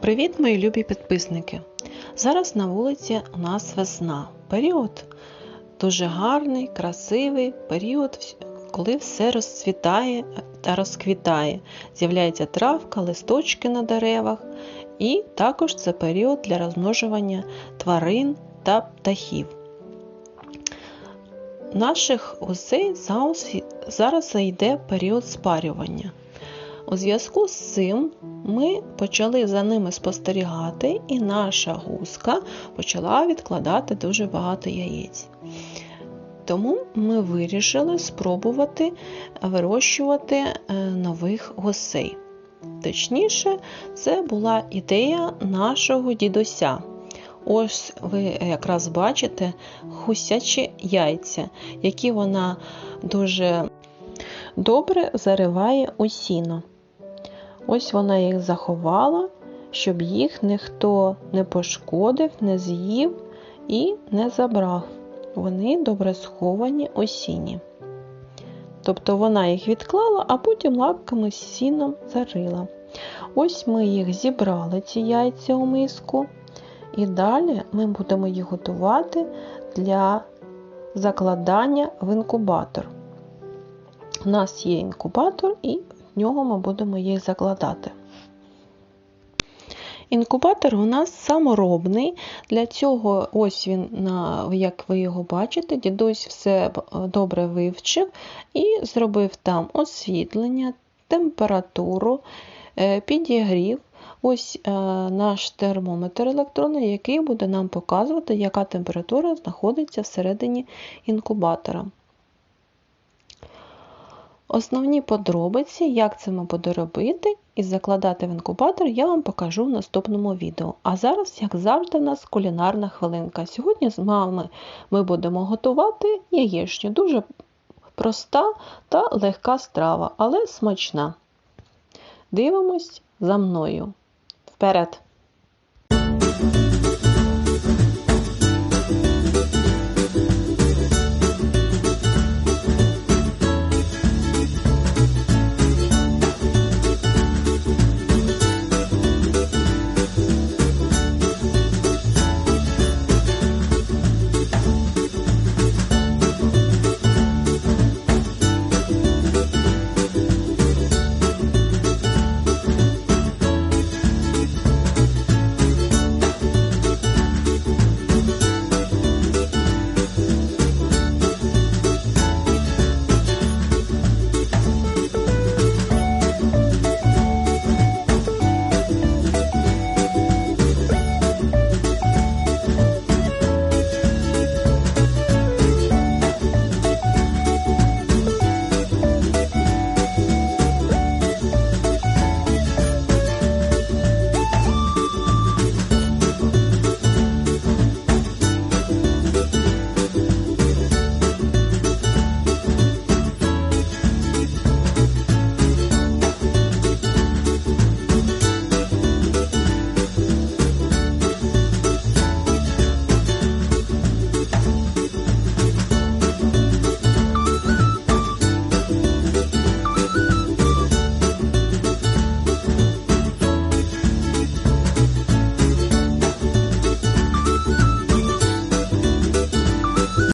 Привіт, мої любі підписники! Зараз на вулиці у нас весна. Період дуже гарний, красивий період, коли все розцвітає та розквітає. З'являється травка, листочки на деревах, і також це період для розмножування тварин та птахів. Наших гусей зараз йде період спарювання. У зв'язку з цим ми почали за ними спостерігати, і наша гуска почала відкладати дуже багато яєць. Тому ми вирішили спробувати вирощувати е, нових гусей. Точніше, це була ідея нашого дідуся. Ось ви якраз бачите гусячі яйця, які вона дуже добре зариває у сіно. Ось вона їх заховала, щоб їх ніхто не пошкодив, не з'їв і не забрав. Вони добре сховані у сіні. Тобто вона їх відклала, а потім лапками з сіном зарила. Ось ми їх зібрали, ці яйця у миску, і далі ми будемо їх готувати для закладання в інкубатор. У нас є інкубатор, і нього ми будемо їх закладати. Інкубатор у нас саморобний. Для цього, ось він, як ви його бачите, дідусь все добре вивчив і зробив там освітлення, температуру, е, підігрів. Ось е, наш термометр електронний, який буде нам показувати, яка температура знаходиться всередині інкубатора. Основні подробиці, як це ми будемо робити і закладати в інкубатор, я вам покажу в наступному відео. А зараз, як завжди, у нас кулінарна хвилинка. Сьогодні з вами ми будемо готувати яєчню. Дуже проста та легка страва, але смачна. Дивимось за мною. Вперед!